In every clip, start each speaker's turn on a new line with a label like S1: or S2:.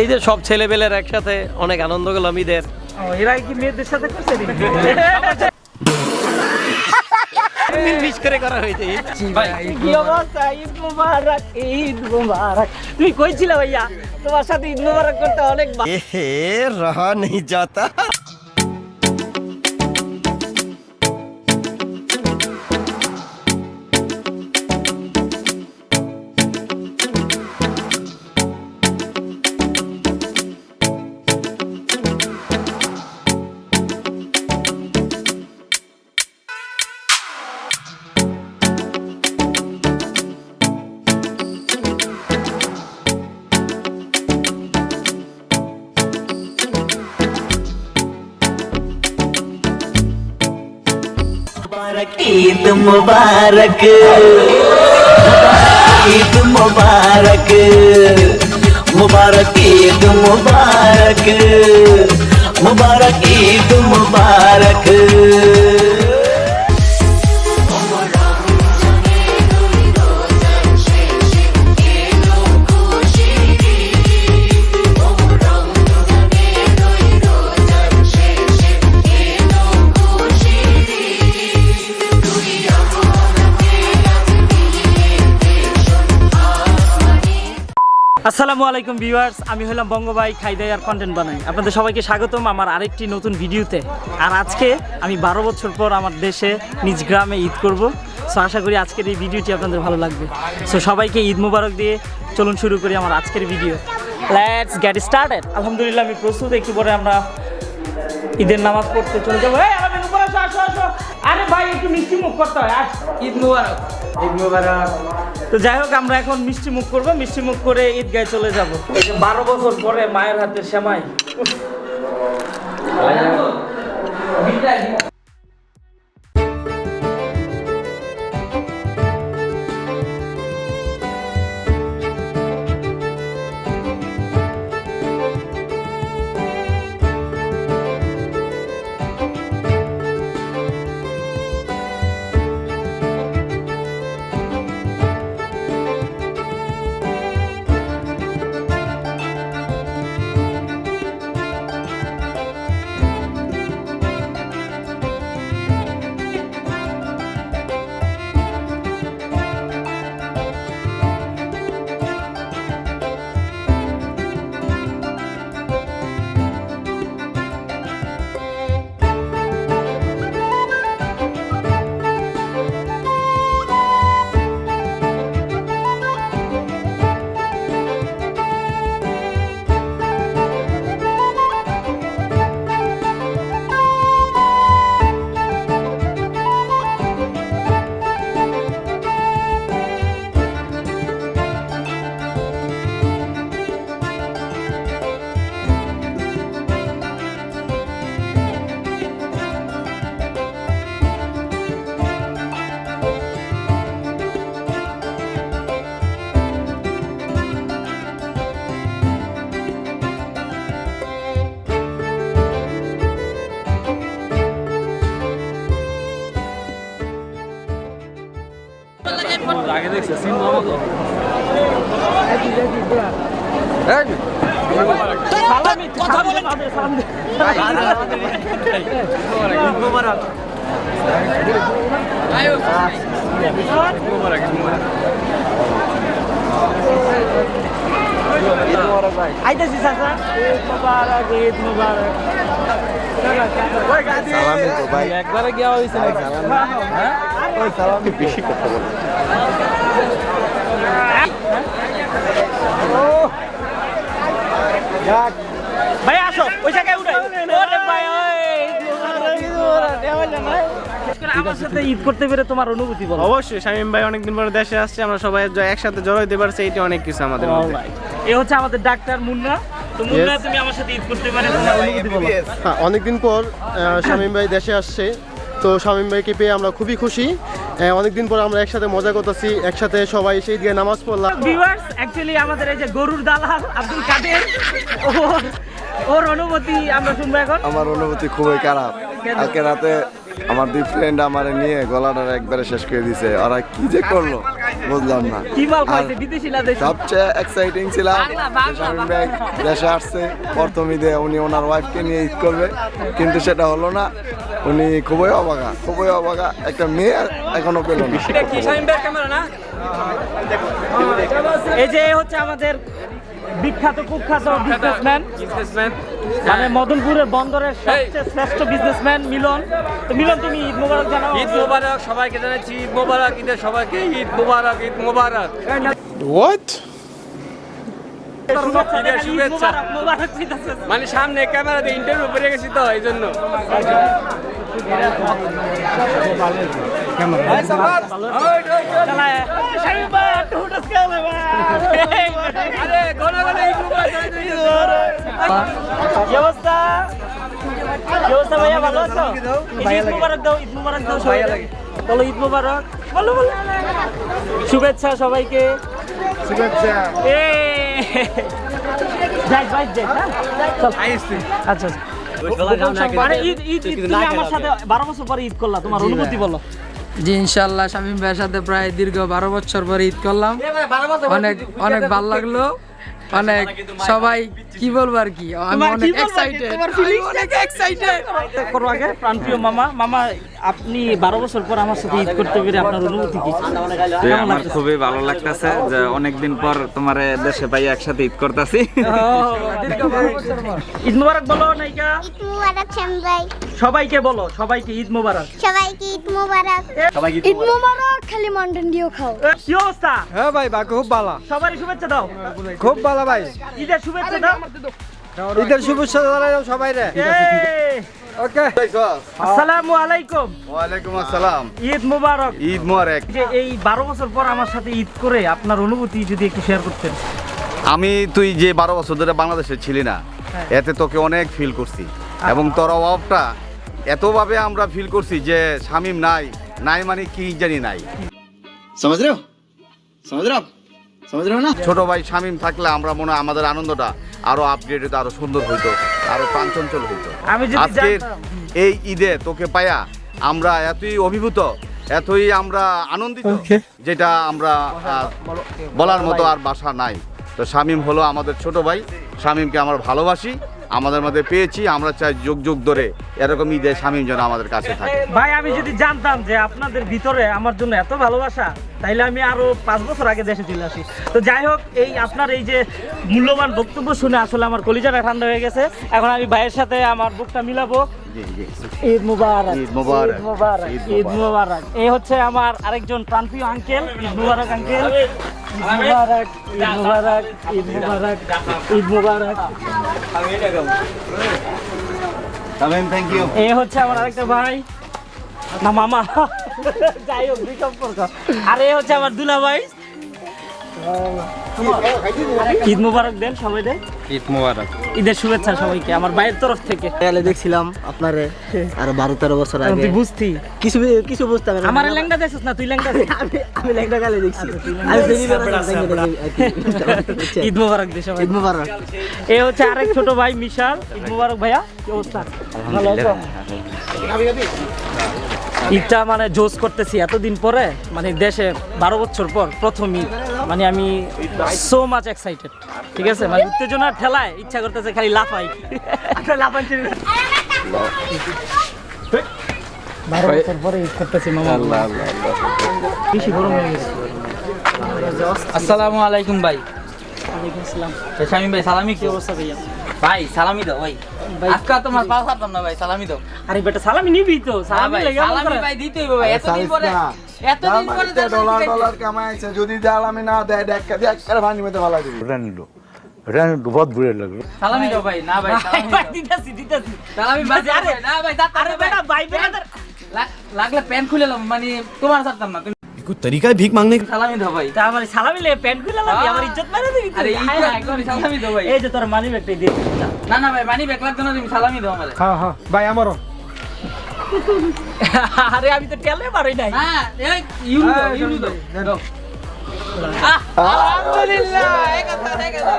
S1: এই যে সব ছেলে পেলের একসাথে অনেক আনন্দ গেলাম ঈদের।
S2: এরাই কি মেয়েদের সাথে
S1: করে করা হয়েছে।
S2: কি তুমি কইছিলে ভাইয়া? তোমার সাথে ঈদ মুবারক করতে অনেক
S3: এ রহা
S4: নেই যাতা മുബാറക്ക്. ഈദ് മുബാറക്ക്. മുബാറക്ക് ഈദ് മുബാറക്ക്. മുബാറക്ക് ഈദ് മുബാറക്ക്.
S2: আসসালামু আলাইকুম ভিউয়ার্স, আমি হলাম বঙ্গবাই খাইদাই আর কন্টেন্ট বানাই। আপনাদের সবাইকে স্বাগতম আমার আরেকটি নতুন ভিডিওতে। আর আজকে আমি বারো বছর পর আমার দেশে নিজ গ্রামে ঈদ করব। সো আশা করি আজকের এই ভিডিওটি আপনাদের ভালো লাগবে। সো সবাইকে ঈদ মুবারক দিয়ে চলুন শুরু করি আমার আজকের ভিডিও। লেটস গেট স্টার্টেড আলহামদুলিল্লাহ, আমি প্রস্তুত। একটু পরে আমরা ঈদের নামাজ পড়তে চলে যাব। আরে ভাই একটু মিষ্টি মুখ করতে হয় আস। ঈদ মুবারক। ঈদ মুবারক। তো যাই হোক আমরা এখন মিষ্টি মুখ করব। মিষ্টি মুখ করে ঈদগায় চলে যাব। এই যে বারো বছর পরে মায়ের হাতে সেমাই। কথা বলে সালাম চাচা মুবারক ঈদ মুবারক
S3: সালামি তো ভাই
S2: একবারে গিয়া হইছে হ্যাঁ
S3: ওই সালামি বেশি কথা বলে
S2: ভাই আসো। ওই জায়গায় উঠাই ওরে ভাই ওই। ঈদ আমার সাথে করতে পেরে তোমার অনুভূতি বলো।
S5: অবশ্যই শামীম ভাই অনেকদিন পরে দেশে আসছে আমরা সবাই একসাথে জড়ো হইতে পারছি এটা অনেক কিছু আমাদের
S2: এ হচ্ছে আমাদের ডাক্তার মুন্না। তো মুন্না তুমি আমার সাথে ঈদ করতে পারে তোমার অনুভূতি
S6: হ্যাঁ অনেকদিন পর আহ, শামীম ভাই দেশে আসছে। তো শামীম ভাইকে পেয়ে আমরা খুবই খুশি। অনেকদিন পর আমরা একসাথে মজা করতেছি একসাথে সবাই সেই দিয়ে নামাজ পড়লাম।
S2: ভিউয়ার্স অ্যাকচুয়ালি আমাদের এই যে গরুর দালাল আব্দুল কাদের ওর- ওর অনুভূতি আমরা শুনব এখন।
S3: আমার অনুভূতি খুবই খারাপ। কালকে রাতে আমার দুই ফ্রেন্ড আমার নিয়ে গলাটা একবারে শেষ করে দিছে। ওরা কি যে করল? বুঝলাম না।
S2: কি মাল
S3: আর
S2: বিদেশি না
S3: সবচেয়ে এক্সাইটিং ছিলাম শামীম ভাই দেশে আসছে। প্রথম ঈদে উনি ওনার ওয়াইফকে নিয়ে ঈদ করবে। কিন্তু সেটা হলো না উনি খুবই অবাগা খুবই অবাগা। একটা মেয়ে এখনও পেল না।
S2: এই যে এ হচ্ছে আমাদের বিখ্যাত কুখ্যাত বিজনেসম্যান মানে মদনপুরের বন্দরের সবচেয়ে শ্রেষ্ঠ বিজনেসম্যান মিলন। তো মিলন তুমি ঈদ মোবারক জানাও।
S1: ঈদ মোবারক সবাইকে জানাচ্ছি। ঈদ মোবারক ঈদের সবাইকে ঈদ মোবারক ঈদ মোবারক।
S2: শুভেচ্ছা,
S1: শুভেচ্ছা।
S2: দিতেছে।
S1: মানে সামনে ক্যামেরাতে ইন্টারভিউ করে গেছি তো এই জন্য।
S2: চালায়। এই, শামিম ভাই, একটু হুটাস খেয়ালে ভাই।
S1: আরে ঘন ঘন ঈদ মোবারক
S2: কি অবস্থা কি ভাইয়া ভালো আছো? ঈদ মুবারক দাও ঈদ মুবারক দাও সবাই বলো ঈদ মুবারক। বলো বলো। শুভেচ্ছা সবাইকে। শুভেচ্ছা যাই
S7: জি ইনশাল্লাহ শামীম ভাইয়ের সাথে প্রায় দীর্ঘ বারো বছর পরে ঈদ করলাম অনেক অনেক ভালো লাগল অনেক সবাই কি বলব আর কি? আমি অনেক? এক্সাইটেড অনেক এক্সাইটেড
S2: করো আগে। প্রাণপ্রিয় মামা মামা আপনি বারো বছর পর আমার সাথে ঈদ করতে পেরে আপনার অনুভূতি কি?
S8: আমার খুবই ভালো লাগতেছে যে অনেকদিন পর তোমার দেশে পাই একসাথে ঈদ করতেছি।
S2: ঈদ মুবারক বলো নাইকা
S9: ঈদ মুবারক ভাই
S2: সবাইকে বলো সবাইকে ঈদ মুবারক।
S9: সবাইকে ঈদ মুবারক। ঈদ মুবারক। খালি মন্ডন দিও খাও।
S2: কি অবস্থা?
S5: হ্যাঁ ভাই বা খুব ভালো।
S2: সবারই শুভেচ্ছা দাও।
S5: খুব ভালো ভাই
S2: ঈদের শুভেচ্ছা দাও।
S5: ঈদের শুভেচ্ছা জানাই সবাই রে ওকে।
S2: আসসালামু আলাইকুম।
S3: ওয়ালাইকুম আসসালাম।
S2: ঈদ মুবারক।
S3: ঈদ মোবারক।
S2: যে এই বারো বছর পর আমার সাথে ঈদ করে আপনার অনুভূতি যদি একটু শেয়ার করতেন।
S10: আমি তুই যে বারো বছর ধরে বাংলাদেশে ছিলি না
S2: হ্যাঁ।
S10: এতে তোকে অনেক ফিল করছি। এবং তোর অভাবটা এতভাবে আমরা ফিল করছি যে শামিম নাই নাই মানে কি জানি নাই।
S3: সমাজ রে সমাজ রে।
S10: ছোট ভাই শামিম থাকলে আমরা মনে হয় আমাদের আনন্দটা আরও আপডেট হতো আরও সুন্দর হইতো আরও প্রাণচঞ্চল হইতো।
S2: আজকে
S10: আজকের এই ঈদে তোকে পায়া আমরা এতই অভিভূত এতই আমরা আনন্দিত যেটা আমরা বলার মতো আর বাসা নাই। তো শামিম হলো আমাদের ছোট ভাই শামিমকে আমরা ভালোবাসি। আমাদের মধ্যে পেয়েছি, আমরা চাই যুগ যুগ ধরে এরকম ঈদে স্বামী যেন আমাদের কাছে থাকে।
S2: ভাই, আমি যদি জানতাম যে আপনাদের ভিতরে আমার জন্য এত ভালোবাসা, তাইলে আমি আরও পাঁচ বছর আগে দেশে চলে আসি। তো যাই হোক, এই আপনার এই যে মূল্যবান বক্তব্য শুনে আসলে আমার কলিজাটা ঠান্ডা হয়ে গেছে। এখন আমি ভাইয়ের সাথে আমার বুকটা মিলাবো। ঈদ মুবারক।
S10: ঈদ মুবারক।
S2: ঈদ এই হচ্ছে আমার আরেকজন আঙ্কেল ঈদ মুবারক আঙ্কেল মুবারক ঈদ মুবারক ঈদ মুবারক ঈদ মুবারক।
S10: শামিম থ্যাংক ইউ
S2: এই হচ্ছে আমার আরেকটা ভাই। না মামা। যাই হোক দুই সম্পর্ক। আর এই হচ্ছে আমার দুলা ভাই ঈদ মুবারক দেন সবাই দেন।
S5: ঈদ মুবারক।
S2: ঈদের শুভেচ্ছা সবাইকে আমার ভাইয়ের তরফ থেকে।
S11: দেখছিলাম আপনারে আর বারো তেরো বছর আগে।
S2: বুঝতি।
S11: কিছু কিছু বুঝতাম না।
S2: আমার ল্যাংটা দেখছিস না তুই ল্যাংটা দেখ।
S11: আমি আমি লেখা গালে দেখছি। আর কি।
S2: ঈদ মুবারক দে সবাই
S11: ঈদ মুবারক।
S2: এই হচ্ছে আরেক ছোট ভাই মিশাল। ঈদ মুবারক ভাইয়া কি অবস্থা? ভালো আছো? ঈদটা মানে জোস করতেছি এতদিন পরে মানে দেশে বারো বছর পর প্রথম ঈদ মানে আমি সো মাচ এক্সাইটেড ঠিক আছে? মানে উত্তেজনার ঠেলায় ইচ্ছা করতেছে খালি লাফাই। লাফাই বারো বছর পরে ঈদ করতেছি মামা। বেশি গরম হয়ে গেছে।
S7: আসসালামু আলাইকুম ভাই।
S2: ওয়ালাইকুম আসসালাম।
S7: শামীম ভাই সালামি
S2: কি অবস্থা ভাইয়া?
S7: ভাই সালামি দাও ভাই। আজকে তোমার পাল খাতাম না ভাই সালামি দাও।
S2: আরে বেটা সালামি নিবি তো সালামি
S7: ভাই
S2: লেগে
S7: সালামি ভাই দিতেই ভাই এতদিন পরে এতদিন পরে
S3: ডলার ডলার কামাইছে যদি জাল না দেয় দেখ দেখ মধ্যে ভালো দিবি
S7: সালামি দাও ভাই না ভাই
S2: ভাই, ভাই, দিতাছি, দিতাছি।
S7: সালামি ভাই
S2: আরে,
S7: না ভাই যাতে
S2: আরে বেটা, ভাই বেটাদের-
S7: লাগলে প্যান্ট খুলে লাম মানে তোমার ছাড়তাম না তুমি
S3: তরিকায় ভিক মাংনে
S7: সালামি দাও ভাই
S2: তা আমার সালামি লে প্যান্ট খুলে লাবি আমার ইজ্জত মেরে দিবি তুই।
S7: আরে এই
S2: হায়
S7: তো
S2: হায়।
S7: একদম সালামি দাও ভাই
S2: এই যে তোর মানি ব্যাগটাই দিয়ে দিচ্ছি, যা।
S7: না না ভাই মানি ব্যাগ লাগতো না তুমি সালামি দাও আমারে
S5: হ্যাঁ হ্যাঁ ভাই আমারও
S2: আরে আমি তো টেলে পারি নাই
S7: না এই ইউরো দাও ইউরো দাও দাও আলহামদুলিল্লাহ এই কথা এই কথা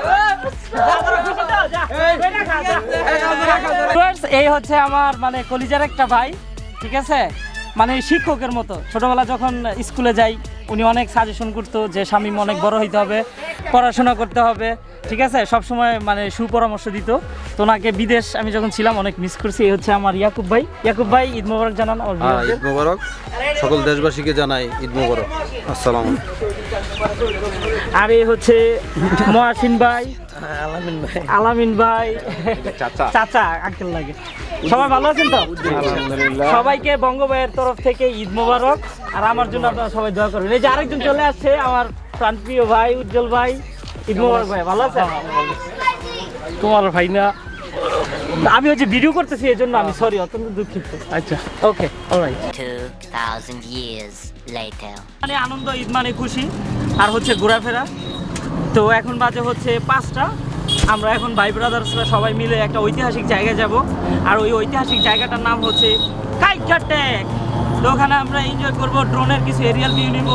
S2: যা, তোরা খুশি তো, যা। বেটা খা, যা। Friends, এই হচ্ছে আমার মানে কলিজার একটা ভাই ঠিক আছে মানে শিক্ষকের মতো। ছোটবেলা যখন স্কুলে যাই উনি অনেক সাজেশন করতো যে শামীম অনেক বড় হইতে হবে পড়াশোনা করতে হবে। ঠিক আছে? সব সময় মানে সুপরামর্শ দিত। তো ওনাকে বিদেশ আমি যখন ছিলাম অনেক মিস করছি। এই হচ্ছে আমার ইয়াকুব ভাই। ইয়াকুব ভাই ঈদ মোবারক জানান
S12: হ্যাঁ ঈদ মোবারক। সকল দেশবাসীকে জানাই ঈদ মোবারক। আসসালাম
S2: আর এই হচ্ছে মহাসিন ভাই।
S11: আলামিন ভাই।
S2: আলামিন ভাই।
S10: চাচা।
S2: চাচা আঙ্কেল লাগে। সবাই ভালো আছেন তো? সবাইকে বঙ্গ ভাইয়ের তরফ থেকে ঈদ মোবারক। আর আমার জন্য আপনারা সবাই দোয়া করবেন। এই যে আরেকজন চলে আসছে আমার প্রাণপ্রিয় ভাই উজ্জ্বল ভাই। ঈদ মোবারক ভাই ভালো আছেন? তোমার ভাই না? আমি হচ্ছে ভিডিও করতেছি এই জন্য আমি সরি অত্যন্ত দুঃখিত। আচ্ছা। Okay alright
S13: 2,000 years later.
S2: মানে আনন্দ ঈদ মানে খুশি। আর হচ্ছে ঘোরাফেরা। তো এখন বাজে হচ্ছে পাঁচটা। আমরা এখন ভাই ব্রাদার্সরা সবাই মিলে একটা ঐতিহাসিক জায়গায় যাব। আর ওই ঐতিহাসিক জায়গাটার নাম হচ্ছে কাইকাটেক তো ওখানে আমরা এনজয় করব ড্রোনের কিছু এরিয়াল ভিউ নিব।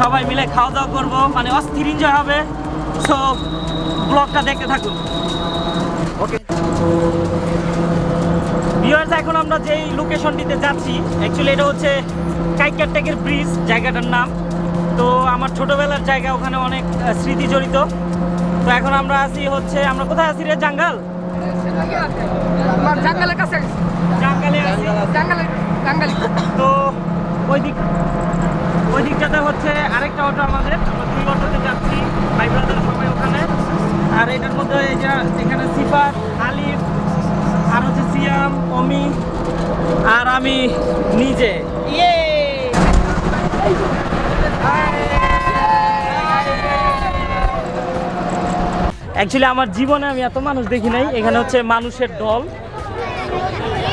S2: সবাই মিলে খাওয়া দাওয়া করব মানে অস্থির এনজয় হবে। সো ব্লগটা দেখতে থাকুন। ওকে ভিউয়ার্স এখন আমরা যেই লোকেশনটিতে যাচ্ছি অ্যাকচুয়ালি এটা হচ্ছে কাইকারটেকের ব্রিজ জায়গাটার নাম। তো আমার ছোটোবেলার জায়গা, ওখানে অনেক স্মৃতি জড়িত। তো এখন আমরা আছি হচ্ছে আমরা কোথায় আছি রে? জাঙ্গাল?
S7: জাঙ্গালের কাছে
S2: জাঙ্গালে আছি।
S7: জাঙ্গালি
S2: তো ওই দিক ওই দিকটাতে হচ্ছে আরেকটা অটো আমাদের। আমরা দুই অটোতে যাচ্ছি ভাই ব্রাদার সবাই ওখানে। আর এটার মধ্যে এই যে এখানে সিফাত আলিফ আর হচ্ছে সিয়াম অমি আর আমি নিজে। ইয়ে অ্যাকচুয়ালি আমার জীবনে আমি এত মানুষ দেখি নাই। এখানে হচ্ছে মানুষের দল।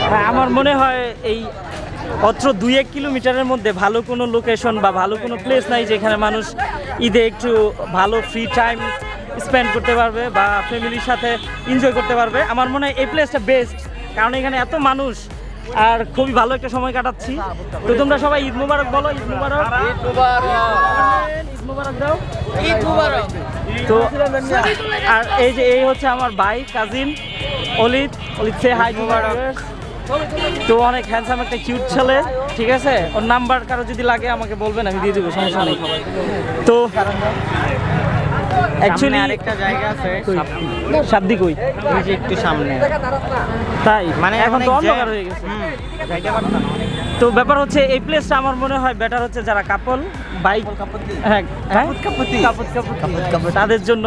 S2: হ্যাঁ, আমার মনে হয় এই অত্র দুই এক কিলোমিটারের মধ্যে ভালো কোনো লোকেশন বা ভালো কোনো প্লেস নাই যেখানে মানুষ ঈদে একটু ভালো ফ্রি টাইম স্পেন্ড করতে পারবে বা ফ্যামিলির সাথে এনজয় করতে পারবে। আমার মনে হয় এই প্লেসটা বেস্ট কারণ এখানে এত মানুষ আর খুবই ভালো একটা সময় কাটাচ্ছি। তো তোমরা সবাই ঈদ মুবারক বলো ঈদ মুবারক। ঈদ মুবারক। দাও। ঈদ মুবারক। তো আর এই যে এই হচ্ছে আমার ভাই কাজিন অলিত। অলিত সে হাই মুবারক। তো অনেক হ্যান্ডসাম একটা কিউট ছেলে ঠিক আছে? ওর নাম্বার কারও যদি লাগে আমাকে বলবেন আমি দিয়ে দেবো সমস্যা নেই। তো অ্যাকচুয়ালি
S5: আরেকটা জায়গা আছে
S2: সাবদি কই?
S5: ওই যে একটু সামনে।
S2: তাই? মানে এখন তো অন্ধকার হয়ে গেছে। তো ব্যাপার হচ্ছে এই প্লেসটা আমার মনে হয় বেটার হচ্ছে যারা কাপল বাইক হ্যাঁ হ্যাঁ? তাদের জন্য।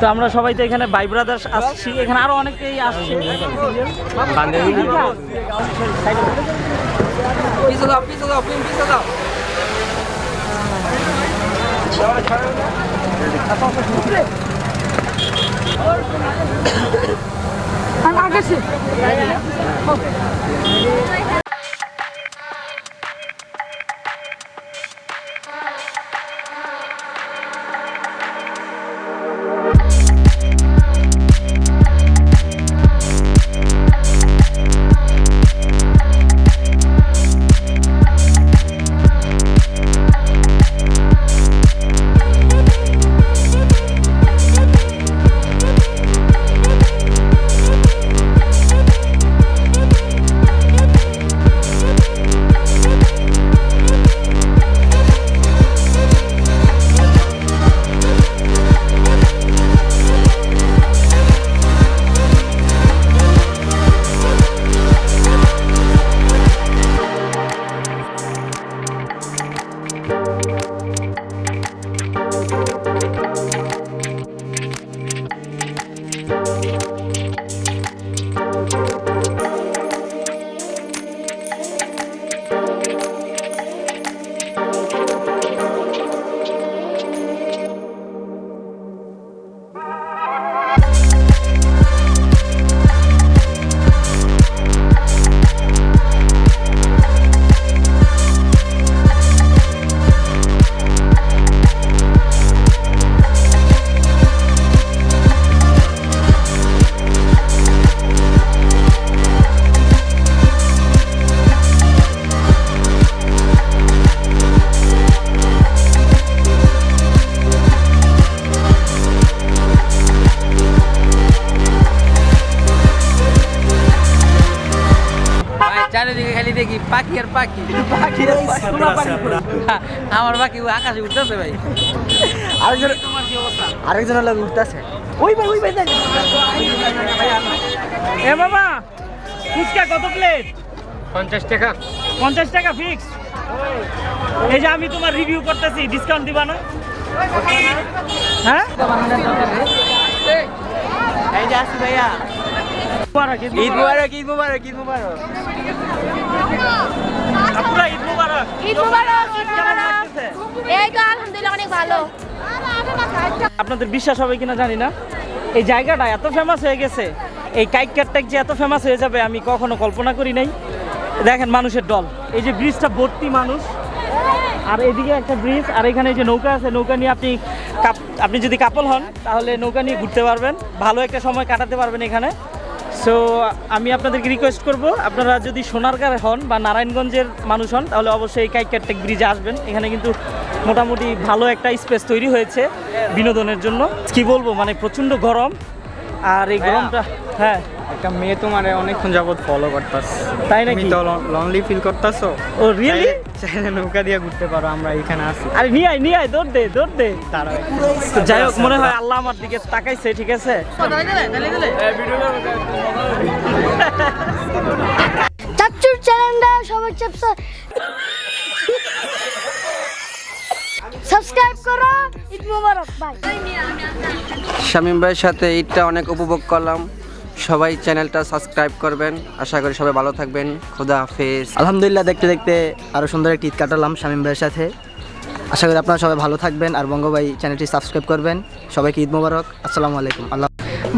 S2: তো আমরা সবাই তো এখানে বাই ব্রাদার্স আসছি। এখানে আরও অনেকেই আসছে।
S7: পিছু দাও পিছু দাও পিছু দাও। আচ্ছা, আচ্ছা, আচ্ছা। আগাছি পাখি আর পাখি। পাখি আমার পাখি আকাশে উঠতেছে ভাই।
S11: আরেকজন
S2: তোমার কি অবস্থা?
S11: আরেকজন লোক উঠতেছে। ওই ভাই ওই ভাই
S2: এ মামা ফুচকা কত প্লেট
S1: পঞ্চাশ টাকা।
S2: পঞ্চাশ টাকা ফিক্স এই যে আমি তোমার রিভিউ করতেছি ডিসকাউন্ট দিবা না? হ্যাঁ?
S7: এই যে আসি ভাইয়া।
S2: মুবারক, ঈদ
S7: মুবারক। ঈদ মুবারক ঈদ মুবারক।
S2: আপুরা ঈদ মুবারক।
S9: ঈদ মুবারক ঈদ
S2: কেমন
S9: মুবারক।
S2: লাগতেছে?
S9: এই তো আলহামদুলিল্লাহ অনেক ভালো।
S2: আপনাদের বিশ্বাস হবে কিনা জানি না। এই জায়গাটা এত ফেমাস হয়ে গেছে। এই কাইক কাটটাক যে এত ফেমাস হয়ে যাবে আমি কখনো কল্পনা করি নাই। দেখেন মানুষের দল। এই যে ব্রিজটা ভর্তি মানুষ। আর এদিকে একটা ব্রিজ আর এখানে যে নৌকা আছে নৌকা নিয়ে আপনি কাপ- আপনি যদি কাপল হন তাহলে নৌকা নিয়ে ঘুরতে পারবেন। ভালো একটা সময় কাটাতে পারবেন এখানে। সো আমি আপনাদেরকে রিকোয়েস্ট করব আপনারা যদি সোনারগাঁর হন বা নারায়ণগঞ্জের মানুষ হন তাহলে অবশ্যই এই কাইকারটেক ব্রিজে আসবেন। এখানে কিন্তু মোটামুটি ভালো একটা স্পেস তৈরি হয়েছে বিনোদনের জন্য। কি বলব মানে প্রচণ্ড গরম আর এই গরমটা হ্যাঁ।
S5: একটা মেয়ে তোমার অনেকক্ষণ যাবত ফলো করতাস
S2: তাই নাকি?
S5: তো লনলি ফিল করতাছো?
S2: ও রিয়েলি
S5: চাইলে নৌকা দিয়ে ঘুরতে পারো আমরা এখানে আছি।
S2: আরে নিয়ে আয় নিয়ে আয় দৌড় দে দৌড় দে।
S5: তারা
S2: তো যাই হোক মনে হয় আল্লাহ আমার দিকে তাকাইছে ঠিক আছে?
S9: চাচ্চুর চ্যানেলটা সবাই চাপসা সাবস্ক্রাইব করো ঈদ মুবারক বাই
S11: শামীম ভাইয়ের সাথে ঈদটা অনেক উপভোগ করলাম। সবাই চ্যানেলটা সাবস্ক্রাইব করবেন। আশা করি সবাই ভালো থাকবেন। খোদা হাফেজ।
S14: আলহামদুলিল্লাহ দেখতে দেখতে আরও সুন্দর একটি ঈদ কাটালাম শামীম ভাইয়ের সাথে। আশা করি আপনারা সবাই ভালো থাকবেন আর বঙ্গ ভাই চ্যানেলটি সাবস্ক্রাইব করবেন। সবাইকে ঈদ মোবারক। আসসালামু আলাইকুম। আল্লাহ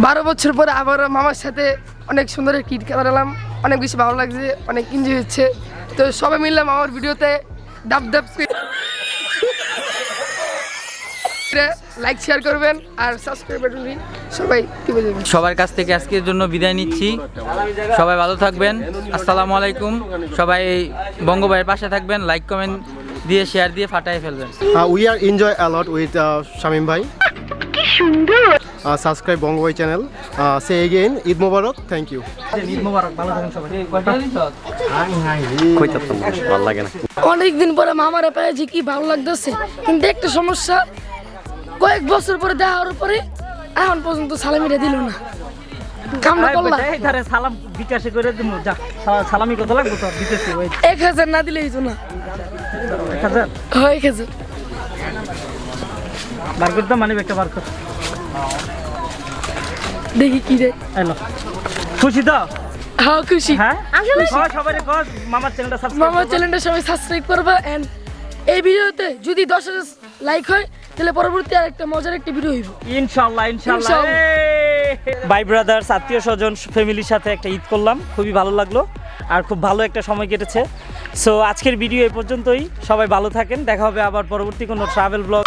S7: বারো বছর পরে আবার মামার সাথে অনেক সুন্দর একটি ঈদ কাটালাম। অনেক বেশি ভালো লাগছে অনেক এনজয় হচ্ছে। তো সবাই মিললাম আমার ভিডিওতে ডাব ডাব লাইক শেয়ার করবেন আর সাবস্ক্রাইব সবাই
S14: সবার কাছ থেকে আজকের জন্য বিদায় নিচ্ছি। সবাই ভালো থাকবেন। আসসালামু আলাইকুম। সবাই বঙ্গ ভাইয়ের পাশে থাকবেন লাইক কমেন্ট দিয়ে শেয়ার দিয়ে ফাটাই ফেলবেন।
S6: We are enjoy a lot with Shamim ভাই কি সুন্দর! সাবস্ক্রাইব বঙ্গ ভাই চ্যানেল সে এগেইন ঈদ মোবারক থ্যাংক ইউ
S2: ঈদ মোবারক ভালো থাকেন সবাই।
S7: অনেক দিন পরে মামারা পেয়েছি কি ভালো লাগতেছে? কিন্তু একটা সমস্যা কয়েক বছর পরে দেখা হওয়ার পরে এখন পর্যন্ত সালামিটা দিল না। কামনা করলাম
S2: সালাম বিকাশে করে দিমু যা সালামি কত লাগবে তো দিতেছি
S7: এক হাজার না দিলেই তো না।
S2: এক হাজার?
S7: হয় এক হাজার।
S2: বার করতে মানে একটা বার কর।
S7: দেখি কি রে
S2: এলো খুশি তো?
S7: হ্যাঁ খুশি।
S2: হ্যাঁ? সবাই মামার চ্যানেলটা সাবস্ক্রাইব
S7: মামার চ্যানেলটা সবাই সাবস্ক্রাইব করবা এন্ড এই ভিডিওতে যদি দশ হাজার লাইক হয় তাহলে পরবর্তী আর একটা মজার একটা ভিডিও হইব।
S2: ইনশাআল্লাহ
S7: ইনশাল্লাহ।
S2: ভাই ব্রাদার্স আত্মীয় স্বজন ফ্যামিলির সাথে একটা ঈদ করলাম খুবই ভালো লাগল আর খুব ভালো একটা সময় কেটেছে। সো আজকের ভিডিও এই পর্যন্তই। সবাই ভালো থাকেন দেখা হবে আবার পরবর্তী কোনো ট্রাভেল ব্লগ